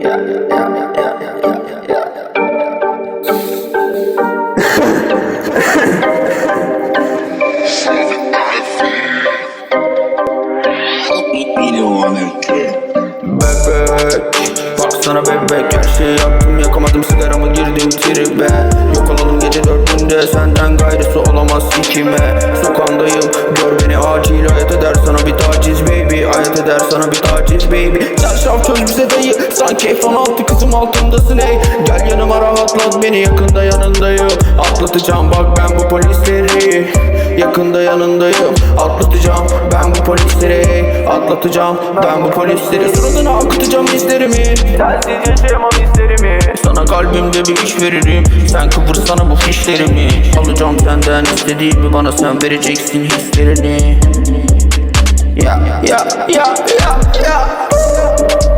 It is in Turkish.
yeah. Bebek her şeyi yaptım yakamadım sigaramı girdim tribe. Yok olalım gece dördünde senden gayrısı olamaz ikime Sokandayım gör beni acil hayat eder sana bir taciz baby. Hayat eder sana bir taciz baby. Çarşaf çöz sanki F-16 kızım altındasın ey Gel yanıma rahatlat beni yakında yanındayım. Atlatacağım bak ben bu polisleri. Yakında yanındayım. Atlatacağım ben bu polisleri. Atlatacağım ben bu polisleri. Suratına akıtacağım hislerimi. Sensiz yaşayamam hislerimi. Sana kalbimde bir iş veririm. Sen kıvırsana bu fişlerimi. Alacağım senden istediğimi Bana sen vereceksin hislerini. Ya ya ya ya ya